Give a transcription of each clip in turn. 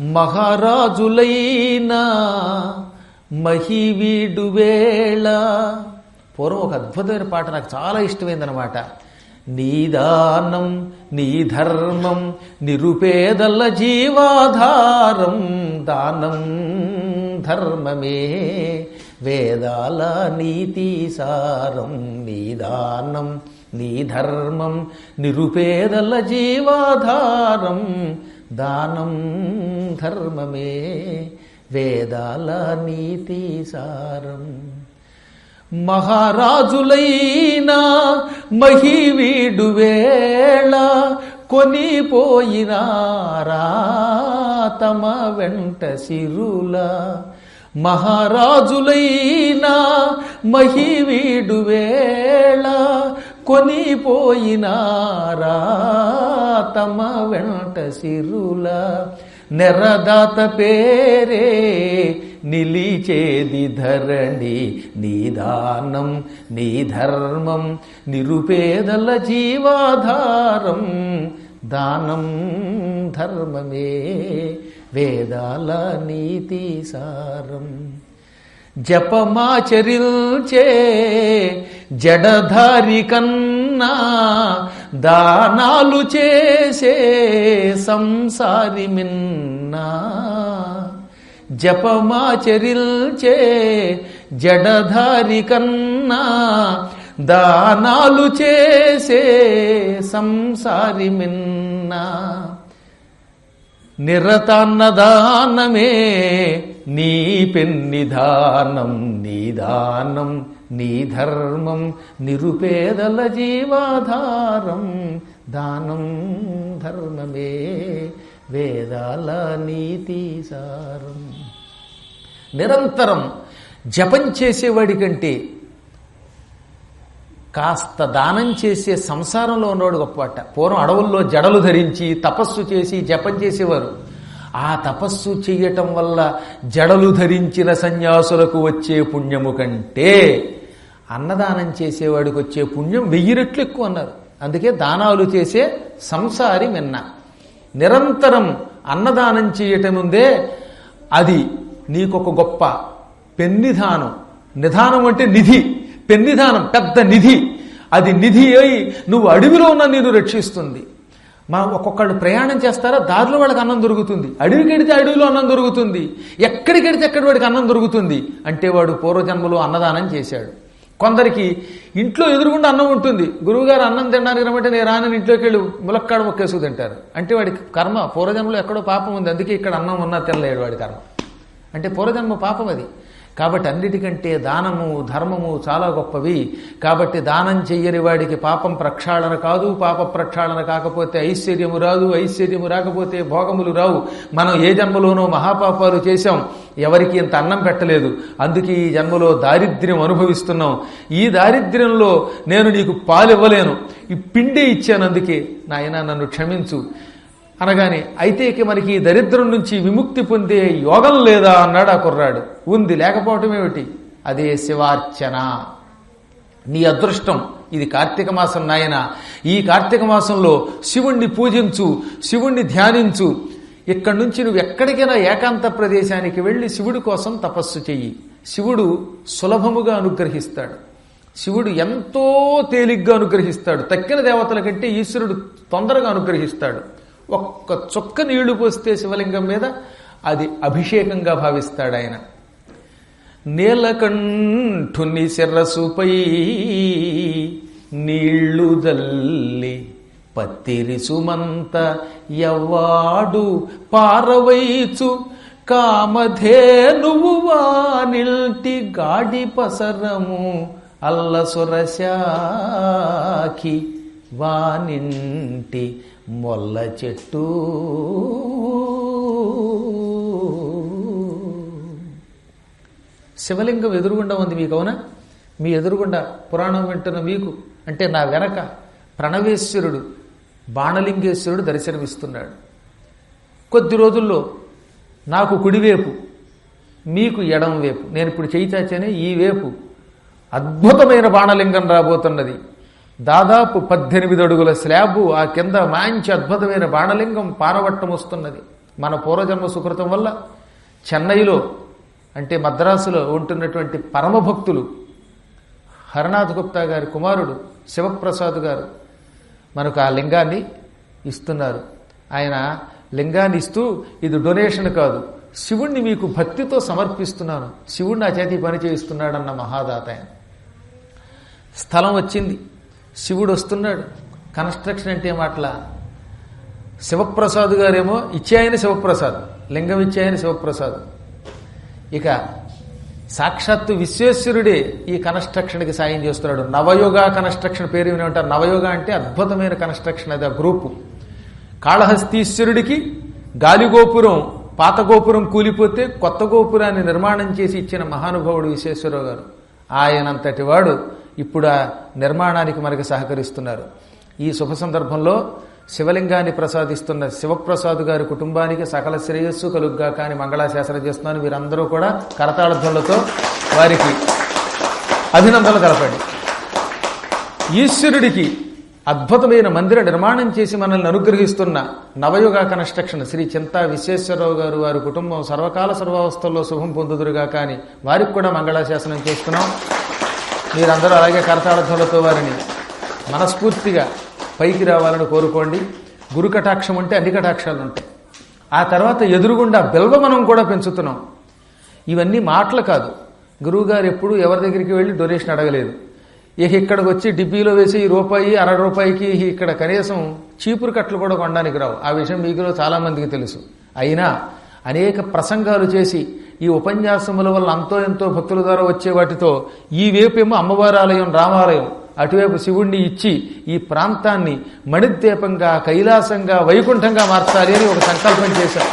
మహారాజులైన మహివీడు వేళ పూర్వం ఒక అద్భుతమైన పాట నాకు చాలా ఇష్టమైందనమాట నీదానం నీ ధర్మం నిరుపేదల జీవాధారం దానం ధర్మమే. వేదాల నీతి సారం నీదానం నీ ధర్మం నిరుపేదల జీవాధారం దానం ధర్మమే వేదాల నీతి సారం. మహారాజులైనా మహివీడు వేళ కొనిపోయినారా తమ వెంట సిరుల. మహారాజులైనా మహివీడు వేళ కొనిపోయినారా? తమ వెంట సిరుల నెరదాత పేరే నిలిచేది ధరణి నీ దానం నీ ధర్మం నిరుపేదల జీవాధారం దానం ధర్మమే వేదాల నీతి సారం. జపమాచరిల్చే జడధారి కన్నా దానాలు చేసే సంసారి మిన్నా. జపమాచరిల్చే జడధారి కన్నా దానాలు చేసే సంసారి మిన్నా. నిరతాన్నదానమే నీ పెన్నిధానం నీదానం నీ ధర్మం నిరుపేదల జీవాధారం. దానం ధర్మమే వేదాల నీతి సారం. నిరంతరం జపం చేసేవాడి కంటే కాస్త దానం చేసే సంసారంలో ఉన్నవాడు గొప్పట పూర్వం అడవుల్లో జడలు ధరించి తపస్సు చేసి జపం చేసేవారు. ఆ తపస్సు చేయటం వల్ల జడలు ధరించిన సన్యాసులకు వచ్చే పుణ్యము కంటే అన్నదానం చేసేవాడికి వచ్చే పుణ్యం వెయ్యి రెట్లు ఎక్కువ అన్నారు. అందుకే దానాలు చేసే సంసారి మిన్న నిరంతరం అన్నదానం చేయటం ఉందే అది నీకొక గొప్ప పెన్నిధానం. నిధానం అంటే నిధి. పెన్నిధానం పెద్ద నిధి. అది నిధి అయి నువ్వు అడవిలో ఉన్న నేను రక్షిస్తుంది. మనం ఒక్కొక్కళ్ళు ప్రయాణం చేస్తారా? దారిలో వాళ్ళకి అన్నం దొరుకుతుంది. అడవికిడితే అడవిలో అన్నం దొరుకుతుంది. ఎక్కడికెడితే ఎక్కడి వాడికి అన్నం దొరుకుతుంది? అంటే వాడు పూర్వజన్మలో అన్నదానం చేశాడు. కొందరికి ఇంట్లో ఎదురుగుండా అన్నం ఉంటుంది. గురువుగారు అన్నం తినడానికి రమ్మంటే నేను రానని ఇంట్లోకి వెళ్ళి. ములక్కాడ మొక్కేసు తింటారు. అంటే వాడికి కర్మ. పూర్వజన్మలో ఎక్కడో పాపం ఉంది. అందుకే ఇక్కడ అన్నం ఉన్నా తినలేడు వాడి కర్మ. అంటే పూర్వజన్మ పాపం అది. కాబట్టి అన్నిటికంటే దానము ధర్మము చాలా గొప్పవి. కాబట్టి దానం చెయ్యని వాడికి పాపం ప్రక్షాళన కాదు. పాప ప్రక్షాళన కాకపోతే ఐశ్వర్యము రాదు. ఐశ్వర్యము రాకపోతే భోగములు రావు. మనం ఏ జన్మలోనో మహాపాపాలు చేశాం. ఎవరికి ఇంత అన్నం పెట్టలేదు. అందుకే ఈ జన్మలో దారిద్ర్యం అనుభవిస్తున్నాం. ఈ దారిద్ర్యంలో నేను నీకు పాలివ్వలేను. ఈ పిండే ఇచ్చాను అందుకే. నాయన నన్ను క్షమించు. అనగానే అయితే ఇక మనకి దరిద్రం నుంచి విముక్తి పొందే యోగం లేదా? అన్నాడు ఆ కుర్రాడు. ఉంది లేకపోవటం ఏమిటి? అదే శివార్చన. నీ అదృష్టం ఇది కార్తీక మాసం నాయన. ఈ కార్తీక మాసంలో శివుణ్ణి పూజించు శివుణ్ణి ధ్యానించు. ఇక్కడి నుంచి నువ్వు ఎక్కడికైనా ఏకాంత ప్రదేశానికి వెళ్ళి శివుడి కోసం తపస్సు చెయ్యి. శివుడు సులభముగా అనుగ్రహిస్తాడు. శివుడు ఎంతో తేలిగ్గా అనుగ్రహిస్తాడు. తక్కిన దేవతల కంటే ఈశ్వరుడు తొందరగా అనుగ్రహిస్తాడు. ఒక్క చుక్క నీళ్ళు పోస్తే శివలింగం మీద అది అభిషేకంగా భావిస్తాడు ఆయన నీలకంఠుని శిరసుపై నీళ్ళు దల్లి పత్తిరిసుమంత ఎవ్వాడు పారవైచు కామధేనువు వానిల్టి గాడి పసరము అల్ల సురశాఖి వానింటి మొల్ల చెట్టు. శివలింగం ఎదురుగుండా ఉంది మీకు అవునా? మీ ఎదురుగుండా పురాణం వింటున్న మీకు అంటే నా వెనక ప్రణవేశ్వరుడు బాణలింగేశ్వరుడు దర్శనమిస్తున్నాడు. కొద్ది రోజుల్లో నాకు కుడివేపు మీకు ఎడం వేపు నేను ఇప్పుడు చేయిచాచనే ఈ వేపు. అద్భుతమైన బాణలింగం రాబోతున్నది. దాదాపు పద్దెనిమిది అడుగుల స్లాబు ఆ కింద మంచి అద్భుతమైన బాణలింగం పారవట్టం వస్తున్నది. మన పూర్వజన్మ సుకృతం వల్ల చెన్నైలో అంటే మద్రాసులో ఉంటున్నటువంటి పరమభక్తులు హరనాథ్ గుప్తా గారి కుమారుడు శివప్రసాద్ గారు మనకు ఆ లింగాన్ని ఇస్తున్నారు. ఆయన లింగాన్ని ఇస్తూ ఇది డొనేషన్ కాదు శివుణ్ణి మీకు భక్తితో సమర్పిస్తున్నాను. శివుణ్ణి ఆ చేతి పని చేయిస్తున్నాడన్న మహాదాత ఆయన. స్థలం వచ్చింది. శివుడు వస్తున్నాడు. కన్స్ట్రక్షన్ అంటే మాటల? శివప్రసాద్ గారేమో ఇచ్చాయని శివప్రసాద్. లింగం ఇచ్చాయని శివప్రసాద్. ఇక సాక్షాత్తు విశ్వేశ్వరుడే ఈ కన్స్ట్రక్షన్కి సాయం చేస్తున్నాడు. నవయోగ కన్స్ట్రక్షన్ పేరు విని ఉంటారు. నవయోగ అంటే అద్భుతమైన కన్స్ట్రక్షన్ అది ఆ గ్రూపు. కాళహస్తీశ్వరుడికి గాలిగోపురం పాత గోపురం కూలిపోతే కొత్త గోపురాన్ని నిర్మాణం చేసి ఇచ్చిన మహానుభావుడు విశ్వేశ్వరరావు గారు. ఆయనంతటి వాడు ఇప్పుడు ఆ నిర్మాణానికి మనకి సహకరిస్తున్నారు. ఈ శుభ సందర్భంలో శివలింగాన్ని ప్రసాదిస్తున్న శివప్రసాద్ గారి కుటుంబానికి సకల శ్రేయస్సు కలుగ్గా కానీ మంగళాశాసనం చేస్తున్నాను. వీరందరూ కూడా కరతాళధ్వలతో వారికి అభినందనలు కలపండి ఈశ్వరుడికి అద్భుతమైన మందిర నిర్మాణం చేసి మనల్ని అనుగ్రహిస్తున్న నవయుగ కన్స్ట్రక్షన్ శ్రీ చింతా విశ్వేశ్వరరావు గారు వారి కుటుంబం సర్వకాల సర్వావస్థల్లో శుభం పొందుదురుగా కానీ వారికి కూడా మంగళాశాసనం చేస్తున్నాం. మీరందరూ అలాగే కరతాళధ్వలతో వారిని మనస్ఫూర్తిగా పైకి రావాలని కోరుకోండి. గురు కటాక్షం ఉంటే అన్ని కటాక్షాలు ఉంటాయి. ఆ తర్వాత ఎదురుగుండా బిల్వమనం కూడా పెంచుతున్నాం. ఇవన్నీ మాటలు కాదు. గురువుగారు ఎప్పుడు ఎవరి దగ్గరికి వెళ్ళి డొనేషన్ అడగలేదు. ఇక ఇక్కడికి వచ్చి డిబ్బీలో వేసి రూపాయి అర రూపాయికి ఇక్కడ కనీసం చీపురు కట్టలు కూడా కొనడానికి రావు. ఆ విషయం మీకులో చాలామందికి తెలుసు. అయినా అనేక ప్రసంగాలు చేసి ఈ ఉపన్యాసముల వల్ల అంతో ఎంతో భక్తుల ద్వారా వచ్చే వాటితో ఈ వైపేమో అమ్మవారి ఆలయం రామాలయం అటువైపు శివుణ్ణి ఇచ్చి ఈ ప్రాంతాన్ని మణిద్వీపంగా కైలాసంగా వైకుంఠంగా మార్చాలి అని ఒక సంకల్పం చేశారు.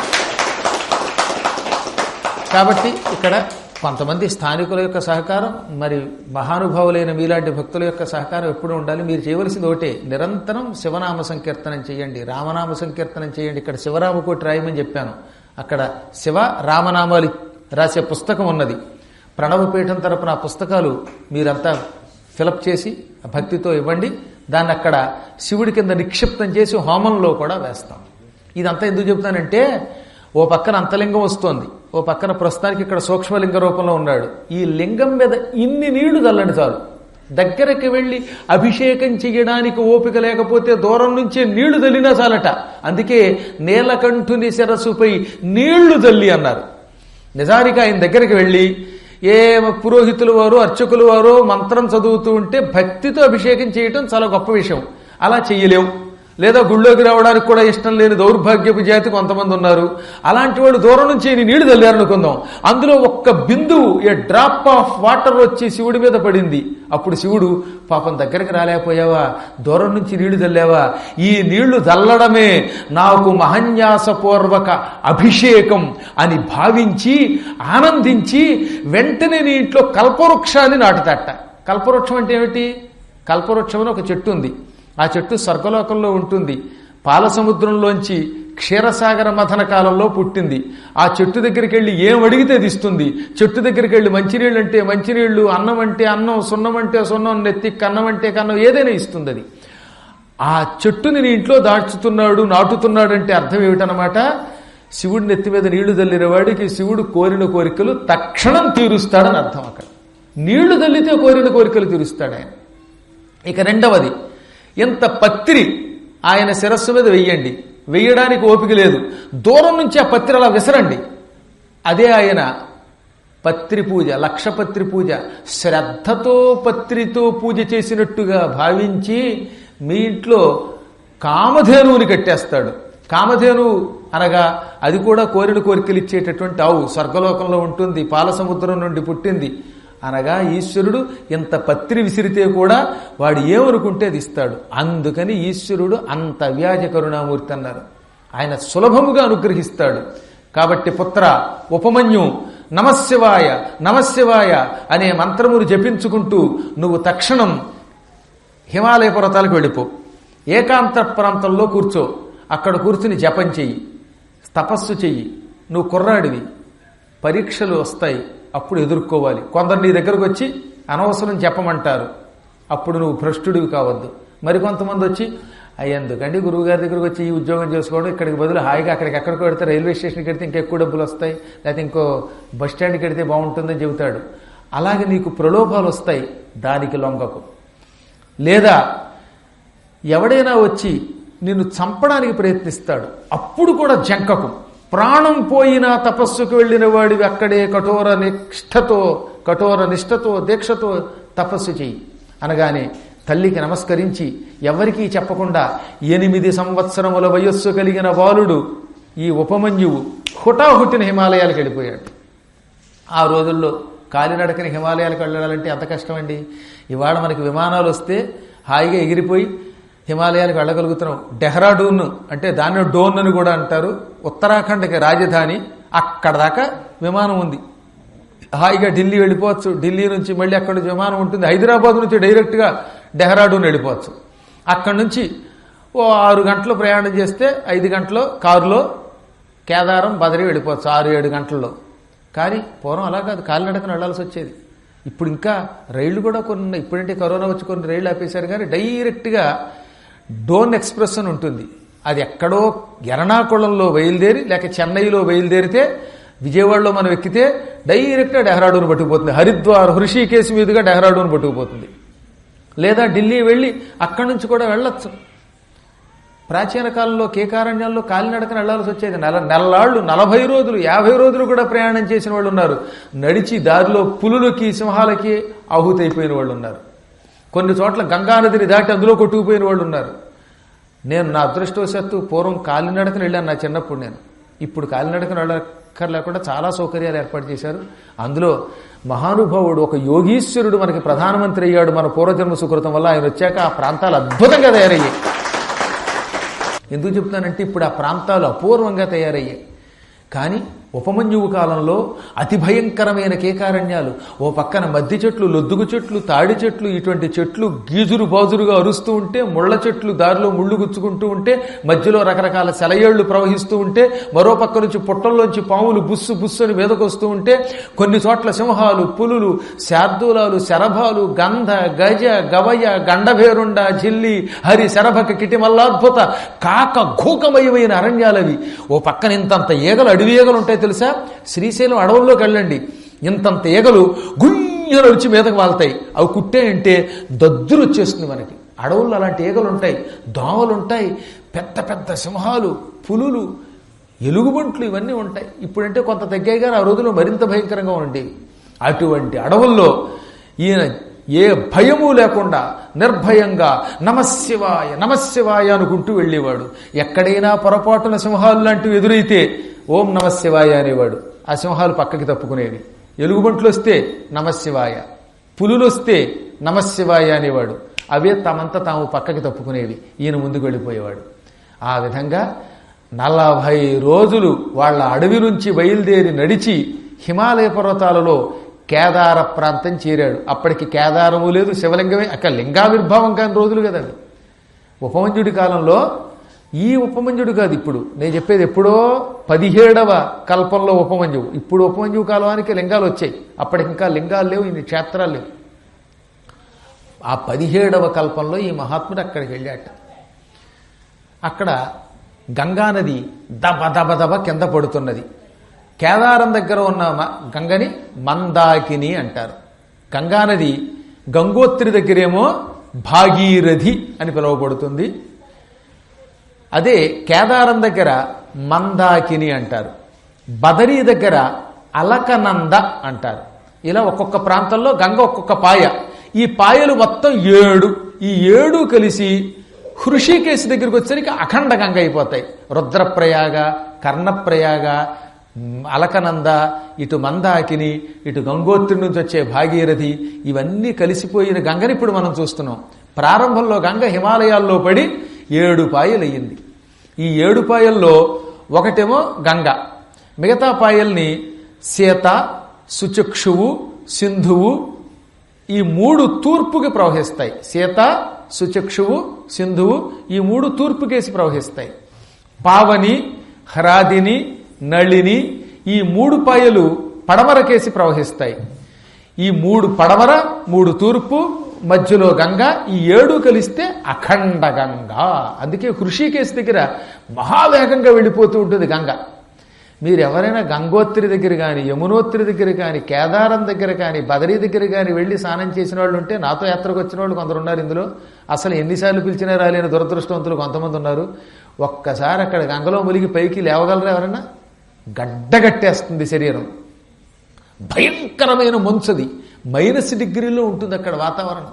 కాబట్టి ఇక్కడ కొంతమంది స్థానికుల యొక్క సహకారం మరి మహానుభావులైన మీలాంటి భక్తుల యొక్క సహకారం ఎప్పుడు ఉండాలి. మీరు చేయవలసింది ఒకటే నిరంతరం శివనామ సంకీర్తనం చేయండి రామనామ సంకీర్తనం చేయండి. ఇక్కడ శివరామకోటి రాయమని చెప్పాను. అక్కడ శివ రామనామాలు రాసే పుస్తకం ఉన్నది. ప్రణవపీఠం తరపున ఆ పుస్తకాలు మీరంతా ఫిలప్ చేసి భక్తితో ఇవ్వండి. దాన్ని అక్కడ శివుడి కింద నిక్షిప్తం చేసి హోమంలో కూడా వేస్తాం. ఇదంతా ఎందుకు చెబుతానంటే ఓ పక్కన అంతలింగం వస్తోంది. ఓ పక్కన ప్రస్తుతానికి ఇక్కడ సూక్ష్మలింగ రూపంలో ఉన్నాడు. ఈ లింగం మీద ఇన్ని నీళ్ళు చల్లండి చాలు. దగ్గరికి వెళ్ళి అభిషేకం చేయడానికి ఓపిక లేకపోతే దూరం నుంచే నీళ్ళు చల్లినా చాలట. అందుకే నీలకంఠుని శిరస్సుపై నీళ్ళు చల్లి అన్నారు. నిజానికి ఆయన దగ్గరికి వెళ్ళి ఏ పురోహితులు వారు అర్చకులు వారు మంత్రం చదువుతూ ఉంటే భక్తితో అభిషేకం చేయటం చాలా గొప్ప విషయం. అలా చెయ్యలేం. లేదా గుళ్ళోకి రావడానికి కూడా ఇష్టం లేని దౌర్భాగ్యపు జాతి కొంతమంది ఉన్నారు. అలాంటి వాళ్ళు దూరం నుంచి నీళ్ళు చల్లారనుకుందాం అందులో ఒక్క బిందువు ఏ డ్రాప్ ఆఫ్ వాటర్ వచ్చి శివుడి మీద పడింది. అప్పుడు శివుడు పాపం దగ్గరికి రాలేకపోయావా? దూరం నుంచి నీళ్ళు చల్లావా ఈ నీళ్ళు చల్లడమే నాకు మహన్యాసపూర్వక అభిషేకం అని భావించి ఆనందించి వెంటనే నీ ఇంట్లో కల్పవృక్షాన్ని నాటుతట. కల్పవృక్షం అంటే ఏమిటి? కల్పవృక్షం అని ఒక చెట్టు ఉంది. ఆ చెట్టు స్వర్గలోకంలో ఉంటుంది. పాల సముద్రంలోంచి క్షీరసాగర మథన కాలంలో పుట్టింది. ఆ చెట్టు దగ్గరికి వెళ్ళి ఏం అడిగితే ఇస్తుంది. చెట్టు దగ్గరికి వెళ్ళి మంచినీళ్ళు అంటే మంచినీళ్ళు అన్నం అంటే అన్నం సున్నం అంటే సున్నం నెత్తి కన్నం అంటే కన్నం ఏదైనా ఇస్తుంది అది. ఆ చెట్టుని నీ ఇంట్లో దాచుతున్నాడు నాటుతున్నాడు అంటే అర్థం ఏమిటనమాట శివుడి నెత్తి మీద నీళ్ళు చల్లిన వాడికి శివుడు కోరిన కోరికలు తక్షణం తీరుస్తాడని అర్థం అక్కడ. నీళ్ళు చల్లితే కోరిన కోరికలు తీరుస్తాడు ఆయన. ఇక రెండవది ఇంత పత్రి ఆయన శిరస్సు మీద వెయ్యండి. వెయ్యడానికి ఓపిక లేదు. దూరం నుంచి ఆ పత్రి అలా విసరండి. అదే ఆయన పత్రి పూజ లక్షపత్రి పూజ. శ్రద్ధతో పత్రితో పూజ చేసినట్టుగా భావించి మీ ఇంట్లో కామధేనువుని కట్టేస్తాడు. కామధేను అనగా అది కూడా కోరిన కోరికలు ఇచ్చేటటువంటి ఆవు. స్వర్గలోకంలో ఉంటుంది పాల సముద్రం నుండి పుట్టింది. అనగా ఈశ్వరుడు ఇంత పత్రి విసిరితే కూడా వాడు ఏమనుకుంటే అది ఇస్తాడు. అందుకని ఈశ్వరుడు అంత వ్యాజ కరుణామూర్తి అన్నారు. ఆయన సులభముగా అనుగ్రహిస్తాడు. కాబట్టి పుత్ర ఉపమన్యు నమశివాయ నమశివాయ అనే మంత్రమును జపించుకుంటూ నువ్వు తక్షణం హిమాలయ పర్వతాలకు వెళ్ళిపో. ఏకాంత ప్రాంతంలో కూర్చో. అక్కడ కూర్చుని జపం చెయ్యి. తపస్సు చెయ్యి. నువ్వు కుర్రాడివి. పరీక్షలు వస్తాయి. అప్పుడు ఎదుర్కోవాలి. కొందరు నీ దగ్గరకు వచ్చి అనవసరం చెప్పమంటారు. అప్పుడు నువ్వు భ్రష్టుడివి కావద్దు. మరికొంతమంది వచ్చి అయ్యి ఎందుకండి గురువు గారి దగ్గరకు వచ్చి ఈ ఉద్యోగం చేసుకోవడం? ఇక్కడికి బదులు హాయిగా అక్కడికి ఎక్కడికి పెడితే రైల్వే స్టేషన్కి వెడితే ఇంకా ఎక్కువ డబ్బులు వస్తాయి. లేకపోతే ఇంకో బస్ స్టాండ్కి వెడితే బాగుంటుందని చెబుతాడు. అలాగే నీకు ప్రలోభాలు వస్తాయి దానికి లొంగకు. లేదా ఎవడైనా వచ్చి నిన్ను చంపడానికి ప్రయత్నిస్తాడు. అప్పుడు కూడా జంకకు. ప్రాణం పోయినా తపస్సుకు వెళ్ళిన వాడివి అక్కడే కఠోర నిష్ఠతో కఠోర నిష్ఠతో దీక్షతో తపస్సు చెయ్యి. అనగానే తల్లికి నమస్కరించి ఎవరికీ చెప్పకుండా ఎనిమిది సంవత్సరముల వయస్సు కలిగిన బాలుడు ఈ ఉపమన్యువు హుటాహుటిన హిమాలయాలకు వెళ్ళిపోయాడు. ఆ రోజుల్లో కాలినడకని హిమాలయాలకు వెళ్ళాలంటే ఎంత కష్టమండి? ఇవాళ మనకి విమానాలు వస్తే హాయిగా ఎగిరిపోయి హిమాలయాలకు వెళ్ళగలుగుతున్నాం. డెహ్రాడూన్ అంటే దాన్ని డోన్ అని కూడా అంటారు. ఉత్తరాఖండ్కి రాజధాని. అక్కడ దాకా విమానం ఉంది. హాయిగా ఢిల్లీ వెళ్ళిపోవచ్చు. ఢిల్లీ నుంచి మళ్ళీ అక్కడ నుంచి విమానం ఉంటుంది. హైదరాబాద్ నుంచి డైరెక్ట్గా డెహ్రాడూన్ వెళ్ళిపోవచ్చు. అక్కడి నుంచి ఓ ఆరు గంటలు ప్రయాణం చేస్తే ఐదు గంటలు కారులో కేదారం బదరి వెళ్ళిపోవచ్చు ఆరు ఏడు గంటల్లో. కానీ పూర్వం అలా కాదు. కాలినడకన వెళ్ళాల్సి వచ్చేది. ఇప్పుడు ఇంకా రైళ్ళు కూడా కొన్ని ఉన్నాయి. ఇప్పుడంటే కరోనా వచ్చి కొన్ని రైళ్ళు ఆపేశారు. కానీ డైరెక్ట్గా డోన్ ఎక్స్ప్రెస్ అని ఉంటుంది. అది ఎక్కడో ఎర్నాకుళంలో బయలుదేరి లేక చెన్నైలో బయలుదేరితే విజయవాడలో మనం ఎక్కితే డైరెక్ట్గా డెహ్రాడూన్ పట్టుకుపోతుంది. హరిద్వార్ హృషికేశ్ మీదుగా డెహ్రాడూన్ పట్టుకుపోతుంది. లేదా ఢిల్లీ వెళ్ళి అక్కడి నుంచి కూడా వెళ్ళొచ్చు. ప్రాచీన కాలంలో కేకారణ్యాల్లో కాలినడకన వెళ్ళాల్సి వచ్చేది నెల నెలలాళ్ళు నలభై రోజులు యాభై రోజులు కూడా ప్రయాణం చేసిన వాళ్ళు ఉన్నారు. నడిచి దారిలో పులులకి సింహాలకి ఆహుతైపోయిన వాళ్ళు ఉన్నారు. కొన్ని చోట్ల గంగానదిని దాటి అందులో కొట్టుకుపోయిన వాళ్ళు ఉన్నారు. నేను నా అదృష్టవశాత్తు పూర్వం కాలినడకన వెళ్ళాను నా చిన్నప్పుడు నేను. ఇప్పుడు కాలినడకన వెళ్ళక్కర్లేకుండా చాలా సౌకర్యాలు ఏర్పాటు చేశారు. అందులో మహానుభావుడు ఒక యోగీశ్వరుడు మనకి ప్రధానమంత్రి అయ్యాడు మన పూర్వజన్మ సుకృతం వల్ల. ఆయన వచ్చాక ఆ ప్రాంతాలు అద్భుతంగా తయారయ్యాయి. ఎందుకు చెప్తానంటే ఇప్పుడు ఆ ప్రాంతాలు అపూర్వంగా తయారయ్యాయి. కానీ ఉపమన్యువు కాలంలో అతి భయంకరమైన కేకారణ్యాలు. ఓ పక్కన మద్ది చెట్లు లొద్దుగు చెట్లు తాడి చెట్లు ఇటువంటి చెట్లు గీజురు బాజురుగా అరుస్తూ ఉంటే ముళ్ళ చెట్లు దారిలో ముళ్ళు గుచ్చుకుంటూ ఉంటే మధ్యలో రకరకాల సెలయేళ్ళు ప్రవహిస్తూ ఉంటే మరో పక్క నుంచి పుట్టల్లోంచి పాములు బుస్సు బుస్సు అని మీదకొస్తూ ఉంటే కొన్ని చోట్ల సింహాలు పులులు శార్దూలాలు శరభాలు గంధ గజ గవయ గండభేరుండ జిల్లి హరి శరభక కిటిమల్లాద్భుత కాక ఘూకమయమైన అరణ్యాలవి. ఓ పక్కన ఇంతంత ఈగలు అడవి ఈగలు ఉంటాయి తెలుసా? శ్రీశైలం అడవుల్లోకి వెళ్ళండి. ఇంతంత ఈగలు గుయ్యలు వచ్చి మీదకు వాళ్తాయి. అవి కుట్టేయంటే దద్దురు వచ్చేస్తుంది మనకి. అడవుల్లో అలాంటి ఈగలు ఉంటాయి దోమలు ఉంటాయి పెద్ద పెద్ద సింహాలు పులులు ఎలుగుబంట్లు ఇవన్నీ ఉంటాయి. ఇప్పుడంటే కొంత తగ్గాయి కానీ ఆ రోజుల్లో మరింత భయంకరంగా ఉండేవి. అటువంటి అడవుల్లో ఈయన ఏ భయము లేకుండా నిర్భయంగా నమశివాయ నమశివాయ అనుకుంటూ వెళ్ళేవాడు. ఎక్కడైనా పొరపాటున సింహాలు లాంటివి ఎదురైతే ఓం నమశివాయ అనేవాడు. ఆ సింహాలు పక్కకి తప్పుకునేవి. ఎలుగుబంట్లు వస్తే నమశివాయ. పులులు వస్తే నమశివాయ అనేవాడు. అవే తమంత తాము పక్కకి తప్పుకునేవి. ఈయన ముందుకు వెళ్ళిపోయేవాడు. ఆ విధంగా నలభై రోజులు వాళ్ళ అడవి నుంచి బయలుదేరి నడిచి హిమాలయ పర్వతాలలో కేదార ప్రాంతం చేరాడు. అప్పటికి కేదారము లేదు శివలింగమే అక్కడ లింగావిర్భావం కాని రోజులు కదా అది ఉపమంజుడి కాలంలో ఈ ఉపమంజుడు కాదు ఇప్పుడు. నేను చెప్పేది ఎప్పుడో పదిహేడవ కల్పంలో ఉపమంజువు. ఇప్పుడు ఉపమంజువు కాలానికి లింగాలు వచ్చాయి. అప్పటికి ఇంకా లింగాలు లేవు ఇన్ని క్షేత్రాలు లేవు. ఆ పదిహేడవ కల్పంలో ఈ మహాత్ముడు అక్కడికి వెళ్ళాట. అక్కడ గంగానది దబ దబ దబ కింద పడుతున్నది. కేదారం దగ్గర ఉన్న మ- గంగని మందాకిని అంటారు. గంగానది గంగోత్రి దగ్గరేమో భాగీరథి అని పిలువబడుతుంది. అదే కేదారం దగ్గర మందాకిని అంటారు. బదరీ దగ్గర అలకనంద అంటారు. ఇలా ఒక్కొక్క ప్రాంతంలో గంగ ఒక్కొక్క పాయ. ఈ పాయలు మొత్తం ఏడు. ఈ ఏడు కలిసి హృషికేశ్ దగ్గరికి వచ్చేసరికి అఖండ గంగ అయిపోతాయి. రుద్రప్రయాగ కర్ణప్రయాగ అలకనంద ఇటు మందాకిని ఇటు గంగోత్రి నుంచి వచ్చే భాగీరథి ఇవన్నీ కలిసిపోయిన గంగని ఇప్పుడు మనం చూస్తున్నాం. ప్రారంభంలో గంగ హిమాలయాల్లో పడి ఏడు పాయలయ్యింది. ఈ ఏడు పాయల్లో ఒకటేమో గంగ. మిగతా పాయల్ని సీత సుచక్షువు సింధువు ఈ మూడు తూర్పుకి ప్రవహిస్తాయి. సీత సుచక్షువు సింధువు ఈ మూడు తూర్పుకేసి ప్రవహిస్తాయి. పావని హ్రాదిని నళిని ఈ మూడు పాయలు పడమరకేసి ప్రవహిస్తాయి. ఈ మూడు పడమర మూడు తూర్పు మధ్యలో గంగ ఈ ఏడు కలిస్తే అఖండ గంగ. అందుకే హృషికేశ్ దగ్గర మహావేగంగా వెళ్ళిపోతూ ఉంటుంది గంగ. మీరు ఎవరైనా గంగోత్రి దగ్గర కానీ యమునోత్రి దగ్గర కానీ కేదారం దగ్గర కానీ బదరీ దగ్గర కానీ వెళ్ళి స్నానం చేసిన వాళ్ళు ఉంటే నాతో యాత్రకు వచ్చిన వాళ్ళు కొందరు ఉన్నారు ఇందులో. అసలు ఎన్నిసార్లు పిలిచినా రాలేని దురదృష్టవంతులు కొంతమంది ఉన్నారు. ఒక్కసారి అక్కడ గంగలో ములిగి పైకి లేవగలరా ఎవరైనా గడ్డగట్టేస్తుంది శరీరం. భయంకరమైన మంచుది. మైనస్ డిగ్రీలో ఉంటుంది అక్కడ వాతావరణం.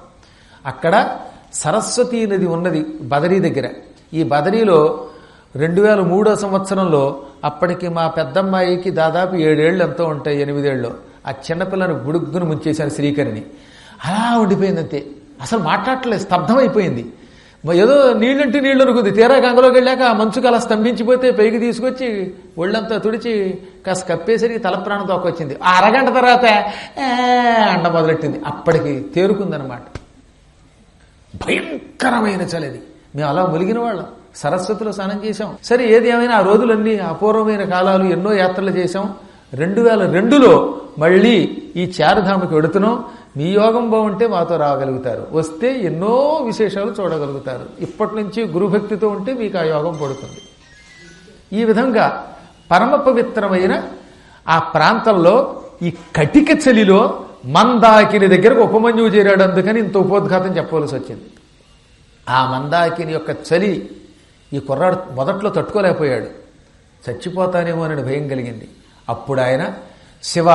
అక్కడ సరస్వతీ నది ఉన్నది బదరీ దగ్గర. ఈ బదరీలో రెండు వేల మూడో సంవత్సరంలో అప్పటికి మా పెద్దమ్మాయికి దాదాపు ఏడేళ్ళు ఎంతో ఉంటాయి ఎనిమిదేళ్ళు. ఆ చిన్నపిల్లని గుడుగ్గును ముంచేశాను శ్రీకరిని అలా ఉండిపోయింది అంతే అసలు మాట్లాడట్లేదు స్తబ్దమైపోయింది ఏదో నీళ్ళంటే నీళ్ళు అనుకుంది. తీరా గంగలోకి వెళ్ళాక మంచుకు అలా స్తంభించిపోతే పైకి తీసుకొచ్చి ఒళ్ళంతా తుడిచి కాస్త కప్పేసరికి తల ప్రాణం తోకొచ్చింది. ఆ అరగంట తర్వాత అండ మొదలెట్టింది. అప్పటికి తేరుకుందనమాట. భయంకరమైన చలిది. మేము అలా ములిగిన వాళ్ళం. సరస్వతిలో స్నానం చేశాం. సరే ఏది ఏమైనా ఆ రోజులన్నీ అపూర్వమైన కాలాలు ఎన్నో యాత్రలు చేశాం. రెండు వేల రెండులో మళ్ళీ ఈ చారుధామకి వెడుతున్నాం. మీ యోగం బాగుంటే మాతో రాగలుగుతారు. వస్తే ఎన్నో విశేషాలు చూడగలుగుతారు. ఇప్పటి నుంచి గురుభక్తితో ఉంటే మీకు ఆ యోగం పడుతుంది. ఈ విధంగా పరమ పవిత్రమైన ఆ ప్రాంతంలో ఈ కటిక చలిలో మందాకిని దగ్గరకు ఉపమన్యువు చేరాడు. అందుకని ఇంత ఉపోద్ఘాతం చెప్పవలసి వచ్చింది. ఆ మందాకిని యొక్క చలి ఈ కుర్రాడు మొదట్లో తట్టుకోలేకపోయాడు. చచ్చిపోతానేమో అని భయం కలిగింది. అప్పుడు ఆయన శివ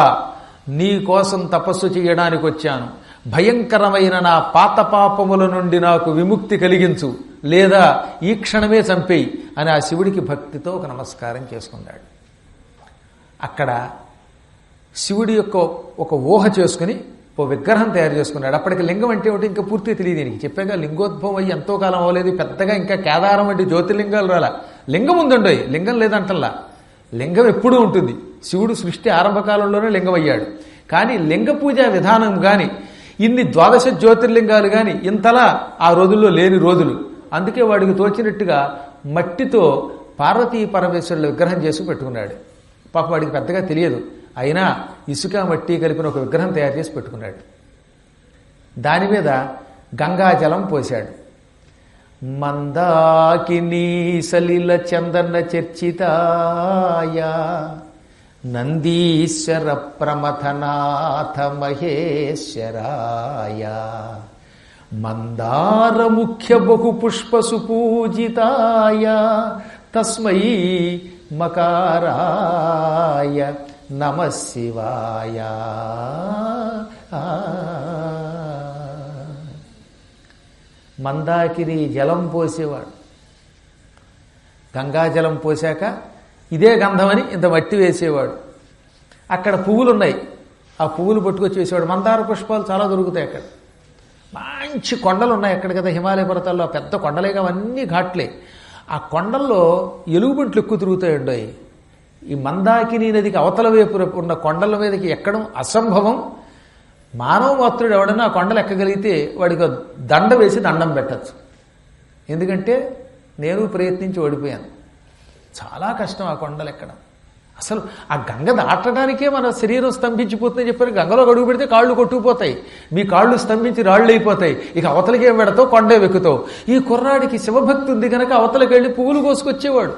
నీ కోసం తపస్సు చేయడానికి వచ్చాను భయంకరమైన నా పాత పాపముల నుండి నాకు విముక్తి కలిగించు లేదా ఈ క్షణమే చంపేయి అని ఆ శివుడికి భక్తితో ఒక నమస్కారం చేసుకున్నాడు. అక్కడ శివుడి యొక్క ఒక ఊహ చేసుకుని ఓ విగ్రహం తయారు చేసుకున్నాడు. అప్పటికి లింగం అంటే ఒకటి ఇంకా పూర్తిగా తెలియదు దీనికి. చెప్పాక లింగోద్భవం అయ్యి ఎంతో కాలం అవ్వలేదు. పెద్దగా ఇంకా కేదారం వంటి జ్యోతిర్లింగాలు రాలా. లింగం ఉందండి లింగం లేదంటల్లా. లింగం ఎప్పుడూ ఉంటుంది. శివుడు సృష్టి ఆరంభ కాలంలోనే లింగం అయ్యాడు కానీ లింగ పూజ విధానం కానీ ఇన్ని ద్వాదశ జ్యోతిర్లింగాలు కానీ ఇంతలా ఆ రోజుల్లో లేని రోజులు. అందుకే వాడికి తోచినట్టుగా మట్టితో పార్వతీ పరమేశ్వరుల విగ్రహం చేసి పెట్టుకున్నాడు. పాప వాడికి పెద్దగా తెలియదు. అయినా ఇసుక మట్టి కలిపిన ఒక విగ్రహం తయారు చేసి పెట్టుకున్నాడు. దాని మీద గంగాజలం పోశాడు. మందాకినీ సలిల చందన చర్చితాయ. నందీశ్వర ప్రమథనాథ మహేశ్వరాయ. మందార ముఖ్య బహు పుష్ప సుపూజితాయ. తస్మై మకారాయ నమ శివాయ మందాకిని జలం పోసేవాడు. గంగాజలం పోసాక ఇదే గంధమని ఇంత మట్టి వేసేవాడు. అక్కడ పువ్వులు ఉన్నాయి ఆ పువ్వులు పట్టుకొచ్చి వేసేవాడు. మందార పుష్పాలు చాలా దొరుకుతాయి అక్కడ. మంచి కొండలు ఉన్నాయి అక్కడ కదా హిమాలయ పర్వతాల్లో. పెద్ద కొండలేగా అవన్నీ ఘాట్లే. ఆ కొండల్లో ఎలుగుబంట్లు ఎక్కువ తిరుగుతాయండి ఈ మందాకిని నదికి అవతల వైపు ఉన్న కొండల మీదకి ఎక్కడం అసంభవం. మానవ మాత్రుడు ఎవడన్నా ఆ కొండలు ఎక్కగలిగితే వాడికి దండ వేసి దండం పెట్టచ్చు. ఎందుకంటే నేను ప్రయత్నించి ఓడిపోయాను. చాలా కష్టం ఆ కొండలు ఎక్కడం. అసలు ఆ గంగ దాటడానికే మన శరీరం స్తంభించిపోతుందని చెప్పారు. గంగలో గడుగు పెడితే కాళ్ళు కొట్టుకుపోతాయి. మీ కాళ్ళు స్తంభించి రాళ్ళు అయిపోతాయి ఇక అవతలకి ఏం పెడతావు? కొండే వెక్కుతావు. ఈ కుర్రాడికి శివభక్తి ఉంది కనుక అవతలకి వెళ్ళి పువ్వులు కోసుకొచ్చేవాడు.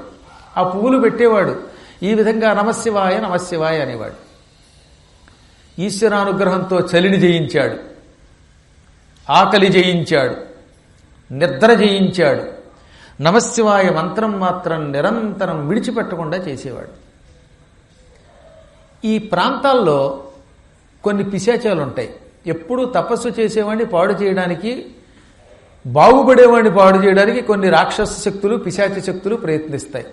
ఆ పువ్వులు పెట్టేవాడు. ఈ విధంగా నమశివాయ నమశివాయ అనేవాడు. ఈశ్వరానుగ్రహంతో చలిని జయించాడు. ఆకలి జయించాడు. నిద్ర జయించాడు. నమశివాయ మంత్రం మాత్రం నిరంతరం విడిచిపెట్టకుండా చేసేవాడు. ఈ ప్రాంతాల్లో కొన్ని పిశాచాలు ఉంటాయి ఎప్పుడూ తపస్సు చేసేవాడిని పాడు చేయడానికి బాగుపడేవాడిని పాడు చేయడానికి కొన్ని రాక్షస శక్తులు పిశాచ శక్తులు ప్రయత్నిస్తాయి.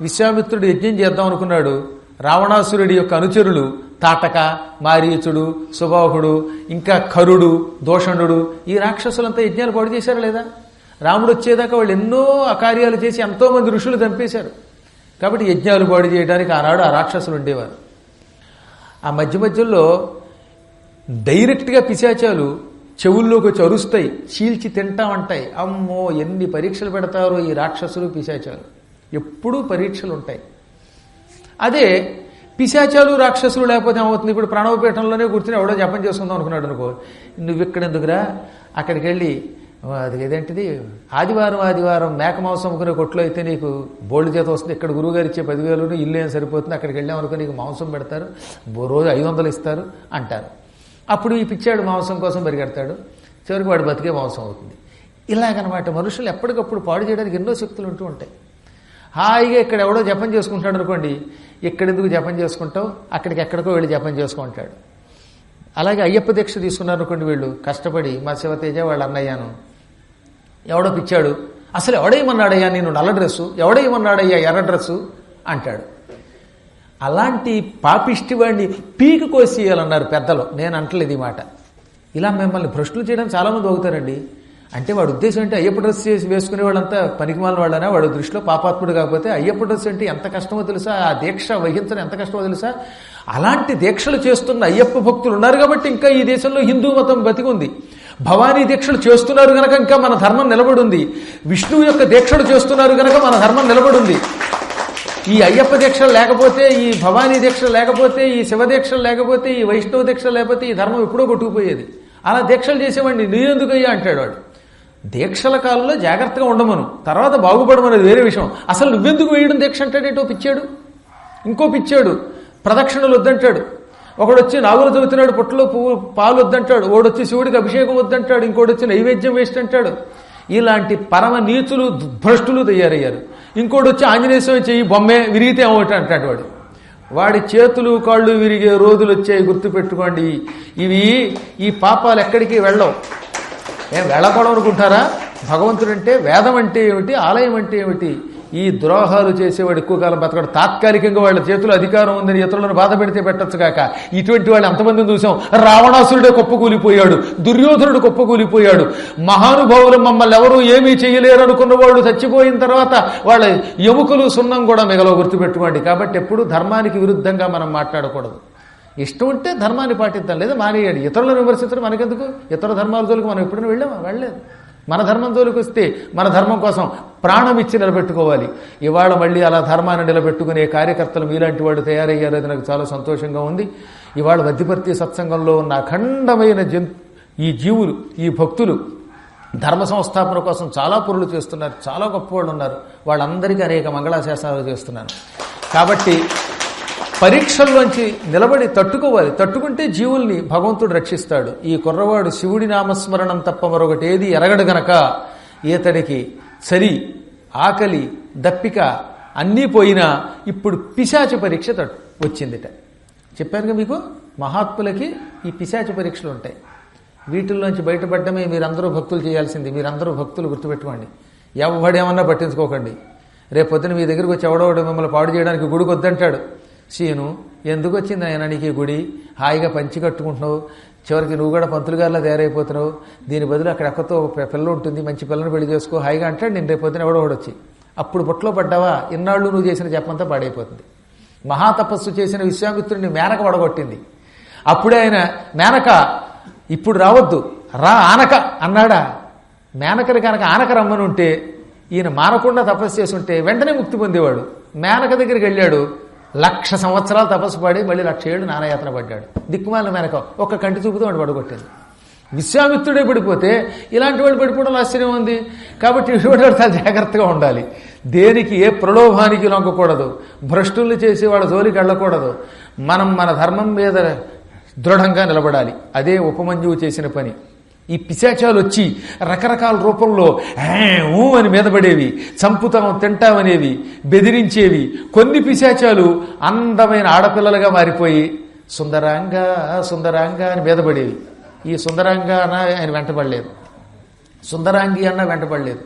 విశ్వామిత్రుడు యజ్ఞం చేద్దాం అనుకున్నాడు. రావణాసురుడి యొక్క అనుచరులు తాటక మారీచుడు సుబాహుడు ఇంకా కరుడు దోషణుడు ఈ రాక్షసులంతా యజ్ఞాలు పాడు చేశారా లేదా? రాముడు వచ్చేదాకా వాళ్ళు ఎన్నో అకార్యాలు చేసి ఎంతోమంది ఋషులు చంపేశారు. కాబట్టి యజ్ఞాలు పాడు చేయడానికి ఆనాడు ఆ రాక్షసులు ఉండేవారు. ఆ మధ్య మధ్యలో డైరెక్ట్గా పిశాచాలు చెవుల్లోకి వచ్చి అరుస్తాయి చీల్చి తింటామంటాయి. అమ్మో ఎన్ని పరీక్షలు పెడతారో ఈ రాక్షసులు పిశాచాలు. ఎప్పుడూ పరీక్షలు ఉంటాయి అదే పిశాచాలు రాక్షసులు లేకపోతే ఏమవుతుంది? ఇప్పుడు ప్రాణవపీఠంలోనే కూర్చుని ఎవడో జపం చేసుకుందాం అనుకున్నాడు అనుకో. నువ్వు ఇక్కడ ఎందుకురా? అక్కడికి వెళ్ళి అది ఏదేంటిది? ఆదివారం ఆదివారం మేక మాంసం అమ్ముకునే కొట్లో అయితే నీకు బోల్డ్ చేత వస్తుంది. ఇక్కడ గురువుగారు ఇచ్చే పదివేలు ఇల్లు ఏం సరిపోతుంది? అక్కడికి వెళ్ళామనుకో నీకు మాంసం పెడతారు. రోజు ఐదు వందలు ఇస్తారు అంటారు. అప్పుడు ఈ పిచ్చాడు మాంసం కోసం పరిగెడతాడు చివరికి వాడు బతికే మాంసం అవుతుంది. ఇలాగనమాట మనుషులు ఎప్పటికప్పుడు పాడు చేయడానికి ఎన్నో శక్తులు ఉంటూ ఉంటాయి. హాయిగా ఇక్కడ ఎవడో జపం చేసుకుంటాడు అనుకోండి. ఎక్కడెందుకు జపం చేసుకుంటావు? అక్కడికి ఎక్కడికో వెళ్ళి జపం చేసుకుంటాడు అలాగే అయ్యప్ప దీక్ష తీసుకున్నారు అనుకోండి వీళ్ళు. కష్టపడి మా శివతేజ వాళ్ళ అన్నయ్యాను. ఎవడో పిచ్చాడు. అసలు ఎవడేమన్నాడయ్యా నేను నల్ల డ్రెస్సు? ఎవడేమన్నాడయ్యా ఎర్ర డ్రెస్సు? అంటాడు. అలాంటి పాపిష్టి వాడిని పీకు కోసేయాలన్నారు పెద్దలు. నేను అంటలేదు ఈ మాట. ఇలా మిమ్మల్ని భ్రష్టులు చేయడం చాలామంది అవుతారండి. అంటే వాడు ఉద్దేశం అంటే అయ్యప్ప డ్రెస్ చేసి వేసుకునే వాళ్ళంతా పనికిమాలిన వాళ్ళనే? వాడు దృష్టిలో పాపాత్ముడు కాకపోతే అయ్యప్ప డ్రెస్ అంటే ఎంత కష్టమో తెలుసా? ఆ దీక్ష వహించడం ఎంత కష్టమో తెలుసా? అలాంటి దీక్షలు చేస్తున్న అయ్యప్ప భక్తులు ఉన్నారు కాబట్టి ఇంకా ఈ దేశంలో హిందూ మతం బతికుంది. భవానీ దీక్షలు చేస్తున్నారు గనక ఇంకా మన ధర్మం నిలబడుంది. విష్ణువు యొక్క దీక్షలు చేస్తున్నారు గనక మన ధర్మం నిలబడుంది. ఈ అయ్యప్ప దీక్షలు లేకపోతే ఈ భవానీ దీక్షలు లేకపోతే ఈ శివ దీక్షలు లేకపోతే ఈ వైష్ణవ దీక్షలు లేకపోతే ఈ ధర్మం ఎప్పుడో కొట్టుకుపోయేది. అలా దీక్షలు చేసేవాడిని నీరెందుకయ్యా అంటాడు వాడు. దీక్షల కాలంలో జాగ్రత్తగా ఉండమను. తర్వాత బాగుపడమనేది వేరే విషయం. అసలు నువ్వెందుకు వేయడం దీక్ష అంటాడేటో పిచ్చాడు? ఇంకో పిచ్చాడు. ప్రదక్షిణలు వద్దంటాడు. ఒకడు వచ్చి నాగులు చదువుతున్నాడు పుట్టలో పువ్వు పాలు వద్దంటాడు. ఓడొచ్చి శివుడికి అభిషేకం వద్దంటాడు. ఇంకోటి వచ్చి నైవేద్యం వేస్ట్ అంటాడు ఇలాంటి పరమ నీచులు భ్రష్టులు తయారయ్యారు. ఇంకోటి వచ్చి ఆంజనేయ స్వామి చెయ్యి బొమ్మే విరిగితే ఏమవుతా అంటాడు వాడు. వాడి చేతులు కాళ్ళు విరిగే రోజులు వచ్చాయి గుర్తుపెట్టుకోండి. ఇవి ఈ పాపాలు ఎక్కడికి వెళ్ళవు. ఏం వెళ్ళకూడదు అనుకుంటారా భగవంతుడంటే వేదం అంటే ఏమిటి? ఆలయం అంటే ఏమిటి? ఈ ద్రోహాలు చేసేవాడు ఎక్కువ కాలం బతకడు. తాత్కాలికంగా వాళ్ళ చేతిలో అధికారం ఉందని ఇతరులను బాధ పెడితే పెట్టచ్చు కాక. ఇటువంటి వాళ్ళు ఎంతమందిని చూసాం? రావణాసురుడే కుప్పకూలిపోయాడు. దుర్యోధనుడు కుప్పకూలిపోయాడు. మహానుభావులు మమ్మల్ని ఎవరూ ఏమీ చేయలేరు అనుకున్న వాళ్ళు చచ్చిపోయిన తర్వాత వాళ్ళ ఎముకలు సున్నం కూడా మిగలో గుర్తుపెట్టుకోండి. కాబట్టి ఎప్పుడు ధర్మానికి విరుద్ధంగా మనం మాట్లాడకూడదు. ఇష్టం ఉంటే ధర్మాన్ని పాటిద్దాం. లేదా మానేయండి. ఇతరులను విమర్శించడం మనకెందుకు? ఇతర ధర్మాల జోలికి మనం ఎప్పుడైనా వెళ్ళామా? వెళ్ళలేదు. మన ధర్మం జోలికి వస్తే మన ధర్మం కోసం ప్రాణం ఇచ్చి నిలబెట్టుకోవాలి. ఇవాళ మళ్ళీ అలా ధర్మాన్ని నిలబెట్టుకునే కార్యకర్తలు మీలాంటి వాళ్ళు తయారయ్యారు. అది నాకు చాలా సంతోషంగా ఉంది. ఇవాళ మధ్యపర్తి సత్సంగంలో ఉన్న అఖండమైన జంతు ఈ జీవులు ఈ భక్తులు ధర్మ సంస్థాపన కోసం చాలా పనులు చేస్తున్నారు. చాలా గొప్పవాళ్ళు ఉన్నారు. వాళ్ళందరికీ అనేక మంగళాశాసనాలు చేస్తున్నారు కాబట్టి పరీక్షల్లోంచి నిలబడి తట్టుకోవాలి. తట్టుకుంటే జీవుల్ని భగవంతుడు రక్షిస్తాడు. ఈ కుర్రవాడు శివుడి నామస్మరణం తప్ప మరొకటి ఏది ఎరగడు గనక ఈతడికి చలి ఆకలి దప్పిక అన్నీ పోయినా ఇప్పుడు పిశాచ పరీక్ష తట్టు వచ్చిందిట. చెప్పానుగా మీకు? మహాత్ములకి ఈ పిశాచ పరీక్షలు ఉంటాయి. వీటిల్లోంచి బయటపడడమే మీరందరూ భక్తులు చేయాల్సింది. మీరందరూ భక్తులు గుర్తుపెట్టుకోండి. ఎవడేమన్నా పట్టించుకోకండి. రేపు పొద్దున మీ దగ్గరికి వచ్చి ఎవడోడు మిమ్మల్ని పాడు చేయడానికి గుడికి వద్దంటాడు. సీను ఎందుకు వచ్చింది ఆయన నీకు ఈ గుడి? హాయిగా పంచి కట్టుకుంటున్నావు. చివరికి నువ్వు కూడా పంతులు గారిలా తయారైపోతున్నావు. దీని బదులు అక్కడ ఎక్కతో ఒక పిల్ల ఉంటుంది మంచి పిల్లని పెళ్ళి చేసుకో. హాయిగా అంటాడు నేను రేపొద్దున ఎవడో వచ్చి. అప్పుడు బుట్టలో పడ్డావా? ఇన్నాళ్ళు నువ్వు చేసిన జపంతా పాడైపోతుంది. మహాతపస్సు చేసిన విశ్వామిత్రుడిని మేనక వడగొట్టింది. అప్పుడే ఆయన మేనక ఇప్పుడు రావద్దు. రా ఆనక అన్నాడా. మేనకని కనుక ఆనక రమ్మనుంటే ఈయన మానకుండా తపస్సు చేసి ఉంటే వెంటనే ముక్తి పొందేవాడు. మేనక దగ్గరికి వెళ్ళాడు. లక్ష సంవత్సరాలు తపస్సు పడి మళ్ళీ లక్ష ఏళ్ళు నానయాతన పడ్డాడు. దిక్కుమాలిన మేనక ఒక్క కంటి చూపుతో వాడు పడగొట్టింది విశ్వామిత్రుడే పడిపోతే ఇలాంటి వాడు పడిపోవడం ఆశ్చర్యం ఉంది. కాబట్టి ఇటువంటి చాలా జాగ్రత్తగా ఉండాలి. దేనికి ఏ ప్రలోభానికి లొంగకూడదు. భ్రష్టుల్ని చేసి వాళ్ళ జోలికి వెళ్ళకూడదు. మనం మన ధర్మం మీద దృఢంగా నిలబడాలి. అదే ఉపమంజువు చేసిన పని. ఈ పిశాచాలు వచ్చి రకరకాల రూపంలో ఊ అని మీదపడేవి చంపుతాం తింటామనేవి బెదిరించేవి. కొన్ని పిశాచాలు అందమైన ఆడపిల్లలుగా మారిపోయి సుందరాంగా సుందరాంగా అని మీదపడేవి. ఈ సుందరాంగా అన్న ఆయన వెంటబడలేదు సుందరాంగి అన్న వెంటబడలేదు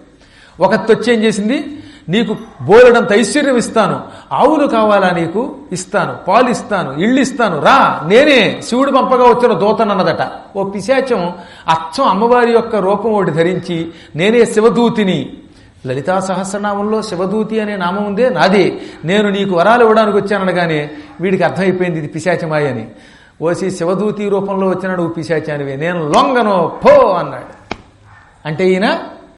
ఒక వచ్చి ఏం చేసింది? నీకు బోలెడంత ఐశ్వర్యం ఇస్తాను. ఆవులు కావాలా నీకు? ఇస్తాను. పాలు ఇస్తాను. ఇళ్ళు ఇస్తాను. రా నేనే శివుడు పంపగా వచ్చిన దూతనన్నదట ఓ పిశాచం అచ్చం అమ్మవారి యొక్క రూపం ఒకటి ధరించి నేనే శివదూతిని. లలితా సహస్రనామంలో శివదూతి అనే నామం ఉందే? నాదే. నేను నీకు వరాలు ఇవ్వడానికి వచ్చాననగానే వీడికి అర్థమైపోయింది ఇది పిశాచమాయ అని. ఓసి శివదూతి రూపంలో వచ్చినాడు పిశాచానివి. నేను లొంగను పో అన్నాడు. అంటే ఈయన